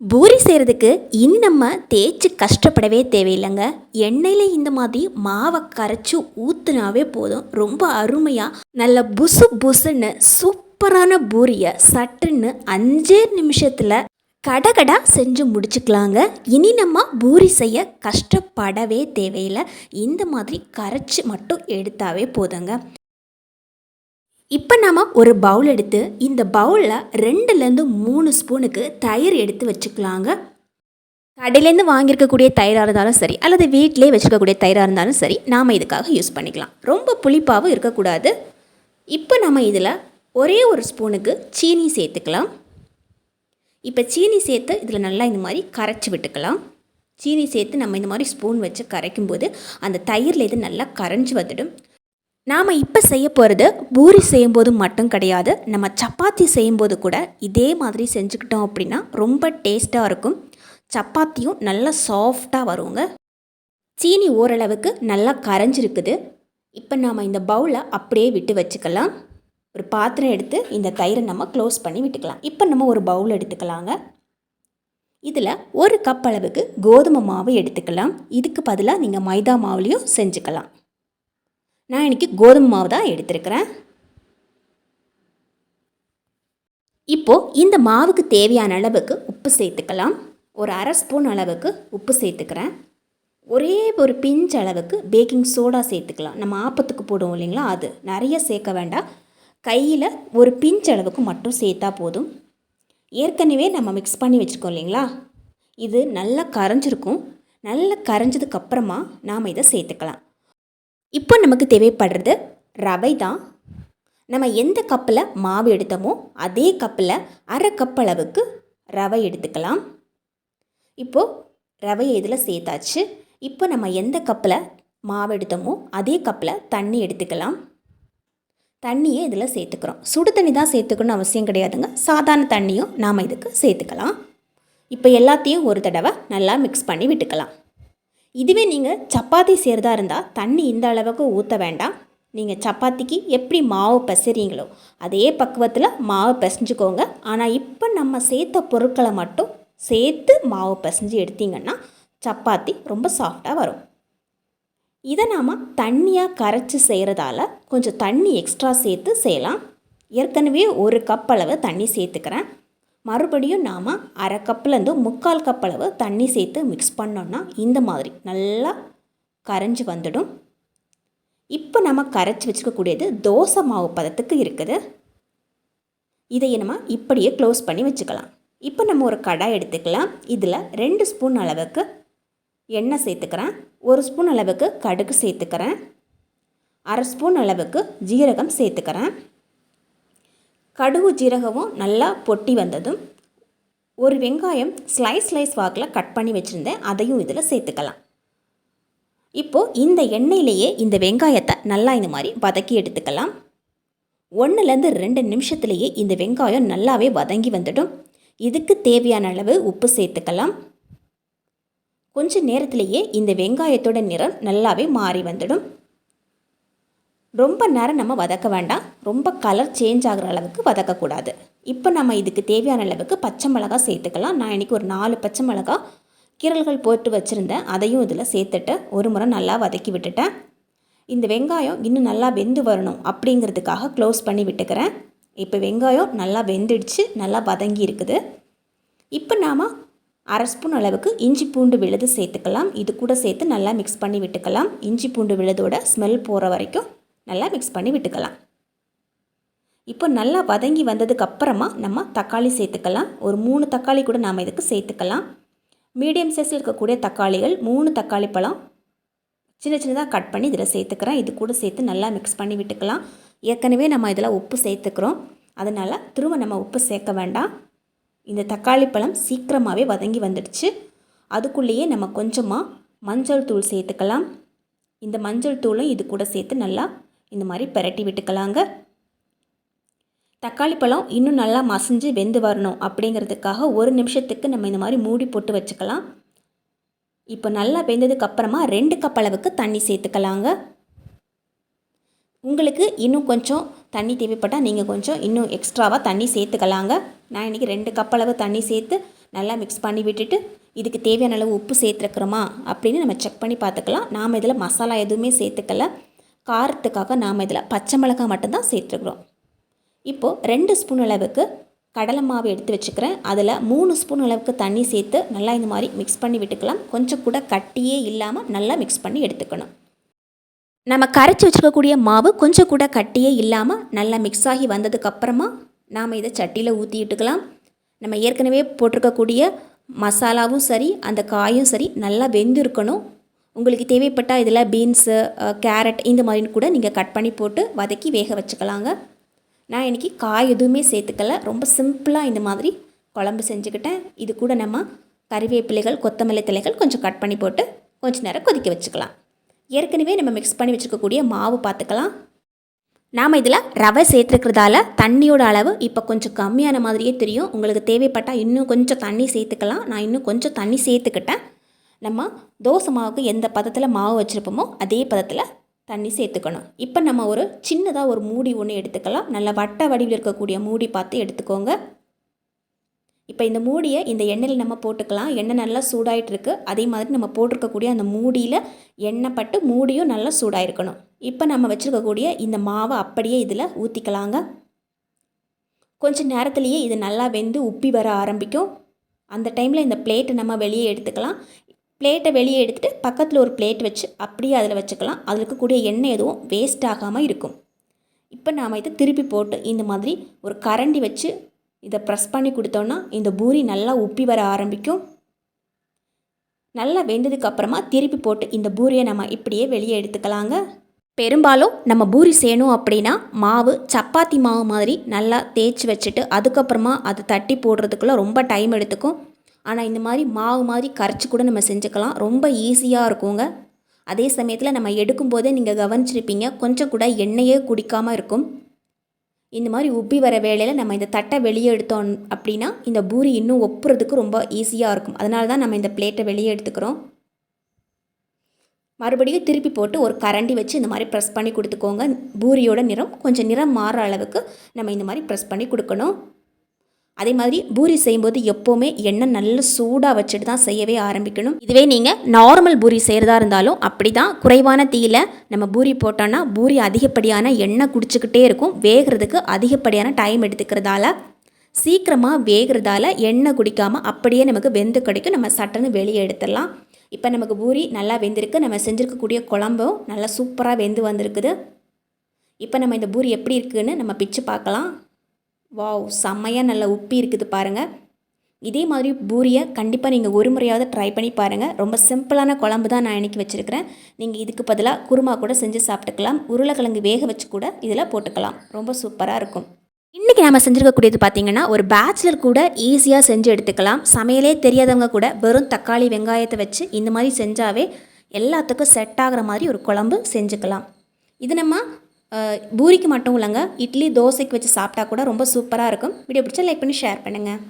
பூரி செய்கிறதுக்கு இனி நம்ம தேய்ச்சி கஷ்டப்படவே தேவையில்லைங்க. எண்ணெயில் இந்த மாதிரி மாவை கரைச்சி ஊற்றுனாவே போதும். ரொம்ப அருமையாக நல்ல புசு புசுன்னு சூப்பரான பூரியை சட்டுன்னு அஞ்சே நிமிஷத்தில் கடகடா செஞ்சு முடிச்சுக்கலாங்க. இனி நம்ம பூரி செய்ய கஷ்டப்படவே தேவையில்லை. இந்த மாதிரி கரைச்சி மட்டும் எடுத்தாவே போதுங்க. இப்போ நாம் ஒரு பவுல் எடுத்து இந்த பவுலில் ரெண்டுலேருந்து மூணு ஸ்பூனுக்கு தயிர் எடுத்து வச்சுக்கலாங்க. கடையிலேருந்து வாங்கியிருக்கக்கூடிய தயிராக இருந்தாலும் சரி அல்லது வீட்டிலே வச்சுருக்கக்கூடிய தயிராக இருந்தாலும் சரி நாம் இதுக்காக யூஸ் பண்ணிக்கலாம். ரொம்ப புளிப்பாகவும் இருக்கக்கூடாது. இப்போ நம்ம இதில் ஒரே ஒரு ஸ்பூனுக்கு சீனி சேர்த்துக்கலாம். இப்போ சீனி சேர்த்து இதில் நல்லா இந்த மாதிரி கரைச்சி விட்டுக்கலாம். சீனி சேர்த்து நம்ம இந்த மாதிரி ஸ்பூன் வச்சு கரைக்கும்போது அந்த தயிரில் இது நல்லா கரைஞ்சி வந்துடும். நாம் இப்போ செய்ய போகிறது பூரி செய்யும்போது மட்டும் கிடையாது. நம்ம சப்பாத்தி செய்யும்போது கூட இதே மாதிரி செஞ்சுக்கிட்டோம் அப்படின்னா ரொம்ப டேஸ்ட்டாக இருக்கும். சப்பாத்தியும் நல்லா சாஃப்டாக வருங்க. சீனி ஓரளவுக்கு நல்லா கரைஞ்சிருக்குது. இப்போ நாம் இந்த பவுலை அப்படியே விட்டு வச்சுக்கலாம். ஒரு பாத்திரம் எடுத்து இந்த தயிரை நம்ம க்ளோஸ் பண்ணி விட்டுக்கலாம். இப்போ நம்ம ஒரு பவுல் எடுத்துக்கலாங்க. இதில் ஒரு கப் அளவுக்கு கோதுமை மாவு எடுத்துக்கலாம். இதுக்கு பதிலாக நீங்கள் மைதா மாவுலேயும் செஞ்சுக்கலாம். நான் இன்றைக்கி கோதுமை மாவு தான் எடுத்திருக்கிறேன். இப்போது இந்த மாவுக்கு தேவையான அளவுக்கு உப்பு சேர்த்துக்கலாம். ஒரு அரை ஸ்பூன் அளவுக்கு உப்பு சேர்த்துக்கிறேன். ஒரே ஒரு பிஞ்ச் அளவுக்கு பேக்கிங் சோடா சேர்த்துக்கலாம். நம்ம ஆப்பத்துக்கு போடுவோம் இல்லைங்களா? அது நிறைய சேர்க்க வேண்டாம். கையில் ஒரு பிஞ்ச் அளவுக்கு மட்டும் சேர்த்தா போதும். ஏற்கனவே நம்ம மிக்ஸ் பண்ணி வச்சுருக்கோம் இல்லைங்களா? இது நல்லா கரைஞ்சிருக்கும். நல்லா கரைஞ்சதுக்கப்புறமா நாம் இதை சேர்த்துக்கலாம். இப்போ நமக்கு தேவைப்படுறது ரவை தான். நம்ம எந்த கப்பில் மாவு எடுத்தோமோ அதே கப்பில் அரை கப் அளவுக்கு ரவை எடுத்துக்கலாம். இப்போது ரவையை இதில் சேர்த்தாச்சு. இப்போ நம்ம எந்த கப்பில் மாவு எடுத்தோமோ அதே கப்பில் தண்ணி எடுத்துக்கலாம். தண்ணியை இதில் சேர்த்துக்கிறோம். சுடு தண்ணி தான் சேர்த்துக்கணும்னு அவசியம் கிடையாதுங்க. சாதாரண தண்ணியும் நாம் இதுக்கு சேர்த்துக்கலாம். இப்போ எல்லாத்தையும் ஒரு தடவை நல்லா மிக்ஸ் பண்ணி விட்டுக்கலாம். இதுவே நீங்கள் சப்பாத்தி செய்கிறதா இருந்தால் தண்ணி இந்த அளவுக்கு ஊற்ற வேண்டாம். நீங்கள் சப்பாத்திக்கு எப்படி மாவு பிசைறீங்களோ அதே பக்குவத்தில் மாவு பிசைஞ்சுக்கோங்க. ஆனால் இப்போ நம்ம சேர்த்த பொருட்களை மட்டும் சேர்த்து மாவு பிசைஞ்சு எடுத்தீங்கன்னா சப்பாத்தி ரொம்ப சாஃப்டாக வரும். இதை நாம் தண்ணியாக கரைச்சி செய்கிறதால கொஞ்சம் தண்ணி எக்ஸ்ட்ரா சேர்த்து செய்யலாம். ஏற்கனவே ஒரு கப் அளவு தண்ணி சேர்த்துக்கிறேன். மறுபடியும் நாம் அரை கப்லேருந்து முக்கால் கப் அளவு தண்ணி சேர்த்து மிக்ஸ் பண்ணோன்னா இந்த மாதிரி நல்லா கரைஞ்சி வந்துடும். இப்போ நம்ம கரைச்சி வச்சுக்கக்கூடியது தோசை மாவு பதத்துக்கு இருக்குது. இதை நம்ம இப்படியே க்ளோஸ் பண்ணி வச்சுக்கலாம். இப்போ நம்ம ஒரு கடாய் எடுத்துக்கலாம். இதில் ரெண்டு ஸ்பூன் அளவுக்கு எண்ணெய் சேர்த்துக்கிறேன். ஒரு ஸ்பூன் அளவுக்கு கடுகு சேர்த்துக்கிறேன். அரை ஸ்பூன் அளவுக்கு ஜீரகம் சேர்த்துக்கிறேன். கடுகு ஜீரகமும் நல்லா பொட்டி வந்ததும் ஒரு வெங்காயம் ஸ்லைஸ் ஸ்லைஸ் வாக்கில் கட் பண்ணி வச்சுருந்தேன். அதையும் இதில் சேர்த்துக்கலாம். இப்போது இந்த எண்ணெயிலேயே இந்த வெங்காயத்தை நல்லா இந்த மாதிரி வதக்கி எடுத்துக்கலாம். ஒன்றுலேருந்து ரெண்டு நிமிஷத்துலேயே இந்த வெங்காயம் நல்லாவே வதங்கி வந்துடும். இதுக்கு தேவையான அளவு உப்பு சேர்த்துக்கலாம். கொஞ்ச நேரத்திலேயே இந்த வெங்காயத்தோட நிறம் நல்லாவே மாறி வந்துடும். ரொம்ப நேரம் நம்ம வதக்க வேண்டாம். ரொம்ப கலர் சேஞ்ச் ஆகிற அளவுக்கு வதக்கக்கூடாது. இப்போ நம்ம இதுக்கு தேவையான அளவுக்கு பச்சை மிளகா சேர்த்துக்கலாம். நான் இன்றைக்கி ஒரு நாலு பச்சை மிளகா கீரல்கள் போட்டு வச்சுருந்தேன். அதையும் இதில் சேர்த்துட்டு ஒரு முறை நல்லா வதக்கி விட்டுட்டேன். இந்த வெங்காயம் இன்னும் நல்லா வெந்து வரணும் அப்படிங்கிறதுக்காக க்ளோஸ் பண்ணி விட்டுக்கிறேன். இப்போ வெங்காயம் நல்லா வெந்துடுச்சு நல்லா வதங்கி இருக்குது. இப்போ நாம் அரை ஸ்பூன் அளவுக்கு இஞ்சி பூண்டு விழுது சேர்த்துக்கலாம். இது கூட சேர்த்து நல்லா மிக்ஸ் பண்ணி விட்டுக்கலாம். இஞ்சி பூண்டு விழுதோட ஸ்மெல் போகிற வரைக்கும் நல்லா மிக்ஸ் பண்ணி விட்டுக்கலாம். இப்போ நல்லா வதங்கி வந்ததுக்கு அப்புறமா நம்ம தக்காளி சேர்த்துக்கலாம். ஒரு மூணு தக்காளி கூட நாம் இதுக்கு சேர்த்துக்கலாம். மீடியம் சைஸில் இருக்கக்கூடிய தக்காளிகள் மூணு தக்காளி பழம் சின்ன சின்னதாக கட் பண்ணி இதில் சேர்த்துக்கிறேன். இது கூட சேர்த்து நல்லா மிக்ஸ் பண்ணி விட்டுக்கலாம். ஏற்கனவே நம்ம இதில் உப்பு சேர்த்துக்கிறோம். அதனால் திரும்ப நம்ம உப்பு சேர்க்க வேண்டாம். இந்த தக்காளி பழம் சீக்கிரமாகவே வதங்கி வந்துடுச்சு. அதுக்குள்ளேயே நம்ம கொஞ்சமாக மஞ்சள் தூள் சேர்த்துக்கலாம். இந்த மஞ்சள் தூளும் இது கூட சேர்த்து நல்லா இந்த மாதிரி பெரட்டி விட்டுக்கலாங்க. தக்காளி பழம் இன்னும் நல்லா மசிஞ்சு வெந்து வரணும் அப்படிங்கிறதுக்காக ஒரு நிமிஷத்துக்கு நம்ம இந்த மாதிரி மூடி போட்டு வச்சுக்கலாம். இப்போ நல்லா வெந்ததுக்கு அப்புறமா ரெண்டு கப் அளவுக்கு தண்ணி சேர்த்துக்கலாங்க. உங்களுக்கு இன்னும் கொஞ்சம் தண்ணி தேவைப்பட்டால் நீங்கள் கொஞ்சம் இன்னும் எக்ஸ்ட்ராவாக தண்ணி சேர்த்துக்கலாங்க. நான் இன்றைக்கி ரெண்டு கப் அளவு தண்ணி சேர்த்து நல்லா மிக்ஸ் பண்ணி விட்டுட்டு இதுக்கு தேவையான அளவு உப்பு சேர்த்துருக்குறோமா அப்படின்னு நம்ம செக் பண்ணி பார்த்துக்கலாம். நாம் இதில் மசாலா எதுவுமே சேர்த்துக்கல. காரத்துக்காக நாம் இதில் பச்சை மிளகாய் மட்டும்தான் சேர்த்துருக்குறோம். இப்போது ரெண்டு ஸ்பூன் அளவுக்கு கடலை மாவு எடுத்து வச்சுக்கிறேன். அதில் மூணு ஸ்பூன் அளவுக்கு தண்ணி சேர்த்து நல்லா இந்த மாதிரி மிக்ஸ் பண்ணி விட்டுக்கலாம். கொஞ்சம் கூட கட்டியே இல்லாமல் நல்லா மிக்ஸ் பண்ணி எடுத்துக்கணும். நம்ம கரைச்சி வச்சுருக்கக்கூடிய மாவு கொஞ்சம் கூட கட்டியே இல்லாமல் நல்லா மிக்ஸ் ஆகி வந்ததுக்கப்புறமா நாம் இதை சட்டியில் ஊற்றி விட்டுக்கலாம். நம்ம ஏற்கனவே போட்டிருக்கக்கூடிய மசாலாவும் சரி அந்த காயும் சரி நல்லா வெந்திருக்கணும். உங்களுக்கு தேவைப்பட்டால் இதில் பீன்ஸு கேரட் இந்த மாதிரி கூட நீங்கள் கட் பண்ணி போட்டு வதக்கி வேக வச்சுக்கலாங்க. நான் இன்றைக்கி காய் எதுவுமே சேர்த்துக்கல. ரொம்ப சிம்பிளாக இந்த மாதிரி குழம்பு செஞ்சுக்கிட்டேன். இது கூட நம்ம கறிவேப்பிலைகள் கொத்தமல்லி தலைகள் கொஞ்சம் கட் பண்ணி போட்டு கொஞ்ச நேரம் கொதிக்க வச்சுக்கலாம். ஏற்கனவே நம்ம மிக்ஸ் பண்ணி வச்சுக்கக்கூடிய மாவு பார்த்துக்கலாம் நாம் இதில் ரவை சேர்த்துருக்கிறதால தண்ணியோட அளவு இப்போ கொஞ்சம் கம்மியான மாதிரியே தெரியும். உங்களுக்கு தேவைப்பட்டால் இன்னும் கொஞ்சம் தண்ணி சேர்த்துக்கலாம். நான் இன்னும் கொஞ்சம் தண்ணி சேர்த்துக்கிட்டேன். நம்ம தோசை மாவுக்கு எந்த பதத்தில் மாவு வச்சுருப்போமோ அதே பதத்தில் தண்ணி சேர்த்துக்கணும். இப்போ நம்ம ஒரு சின்னதாக ஒரு மூடி ஒன்று எடுத்துக்கலாம். நல்ல வட்ட வடிவில் இருக்கக்கூடிய மூடி பார்த்து எடுத்துக்கோங்க. இப்போ இந்த மூடியை இந்த எண்ணெயில் நம்ம போட்டுக்கலாம். எண்ணெய் நல்லா சூடாயிட்டு இருக்கு. அதே மாதிரி நம்ம போட்டிருக்கக்கூடிய அந்த மூடியில் எண்ணெய் பட்டு மூடியும் நல்லா சூடாயிருக்கணும். இப்போ நம்ம வச்சுருக்கக்கூடிய இந்த மாவை அப்படியே இதில் ஊற்றிக்கலாங்க கொஞ்சம் நேரத்துலேயே இது நல்லா வெந்து உப்பி வர ஆரம்பிக்கும். அந்த டைமில் இந்த பிளேட்டை நம்ம வெளியே எடுத்துக்கலாம். பிளேட்டை வெளியே எடுத்துகிட்டு பக்கத்தில் ஒரு பிளேட் வச்சு அப்படியே அதில் வச்சுக்கலாம். அதில் இருக்கக்கூடிய எண்ணெய் எதுவும் வேஸ்ட் ஆகாமல் இருக்கும். இப்போ நாம் இதை திருப்பி போட்டு இந்த மாதிரி ஒரு கரண்டி வச்சு இதை ப்ரெஸ் பண்ணி கொடுத்தோன்னா இந்த பூரி நல்லா உப்பி வர ஆரம்பிக்கும். நல்லா வெந்ததுக்கு அப்புறமா திருப்பி போட்டு இந்த பூரியை நம்ம இப்படியே வெளியே எடுத்துக்கலாங்க. பெரும்பாலும் நம்ம பூரி செய்யணும் அப்படின்னா மாவு சப்பாத்தி மாவு மாதிரி நல்லா தேய்ச்சி வச்சுட்டு அதுக்கப்புறமா அது தட்டி போடுறதுக்குள்ளே ரொம்ப டைம் எடுத்துக்கும். ஆனால் இந்த மாதிரி மாவு மாதிரி கரைச்சி கூட நம்ம செஞ்சுக்கலாம். ரொம்ப ஈஸியாக இருக்குங்க. அதே சமயத்தில் நம்ம எடுக்கும்போதே நீங்கள் கவனிச்சிருப்பீங்க. கொஞ்சம் கூட எண்ணெயே குடிக்காமல் இருக்கும். இந்த மாதிரி உப்பி வர வேலையில் நம்ம இந்த தட்டை வெளியே எடுத்தோம் அப்படின்னா இந்த பூரி இன்னும் ஒப்புறதுக்கு ரொம்ப ஈஸியாக இருக்கும். அதனால தான் நம்ம இந்த பிளேட்டை வெளியே எடுத்துக்கிறோம். மறுபடியும் திருப்பி போட்டு ஒரு கரண்டி வச்சு இந்த மாதிரி ப்ரெஸ் பண்ணி கொடுத்துக்கோங்க. பூரியோட நிறம் கொஞ்சம் நிறம் மாறுற அளவுக்கு நம்ம இந்த மாதிரி ப்ரெஸ் பண்ணி கொடுக்கணும். அதே மாதிரி பூரி செய்யும்போது எப்போவுமே எண்ணெய் நல்ல சூடாக வச்சுட்டு தான் செய்யவே ஆரம்பிக்கணும். இதுவே நீங்கள் நார்மல் பூரி செய்கிறதா இருந்தாலும் அப்படி தான் குறைவான தீயில் நம்ம பூரி போட்டோன்னா பூரி அதிகப்படியான எண்ணெய் குடிச்சிக்கிட்டே இருக்கும். வேகிறதுக்கு அதிகப்படியான டைம் எடுத்துக்கிறதால சீக்கிரமாக வேகிறதால எண்ணெய் குடிக்காமல் அப்படியே நமக்கு வெந்து கிடைக்கும். நம்ம சட்டன்னு வெளியே எடுத்துடலாம். இப்போ நமக்கு பூரி நல்லா வெந்திருக்கு. நம்ம செஞ்சுருக்கக்கூடிய குழம்பும் நல்லா சூப்பராக வெந்து வந்திருக்குது. இப்போ நம்ம இந்த பூரி எப்படி இருக்குன்னு நம்ம பிச்சு பார்க்கலாம். வாவ் செம்மையாக நல்லா உப்பி இருக்குது பாருங்கள் இதே மாதிரி பூரியை கண்டிப்பாக நீங்கள் ஒரு முறையாவது ட்ரை பண்ணி பாருங்கள் ரொம்ப சிம்பிளான குழம்பு தான் நான் இன்றைக்கி வச்சுருக்கிறேன். நீங்கள் இதுக்கு பதிலாக குருமா கூட செஞ்சு சாப்பிட்டுக்கலாம். உருளைக்கிழங்கு வேக வச்சு கூட இதில் போட்டுக்கலாம். ரொம்ப சூப்பராக இருக்கும். இன்றைக்கி நம்ம செஞ்சுருக்கக்கூடியது பார்த்திங்கன்னா ஒரு பேச்சுலர் கூட ஈஸியாக செஞ்சு எடுத்துக்கலாம். சமையலே தெரியாதவங்க கூட வெறும் தக்காளி வெங்காயத்தை வச்சு இந்த மாதிரி செஞ்சாவே எல்லாத்துக்கும் செட் ஆகிற மாதிரி ஒரு குழம்பு செஞ்சுக்கலாம். இது நம்ம பூரிக்கு மட்டும் இல்லைங்க இட்லி தோசைக்கு வச்சு சாப்பிட்டா கூட ரொம்ப சூப்பராக இருக்கும். வீடியோ பிடிச்சா லைக் பண்ணி ஷேர் பண்ணுங்கள்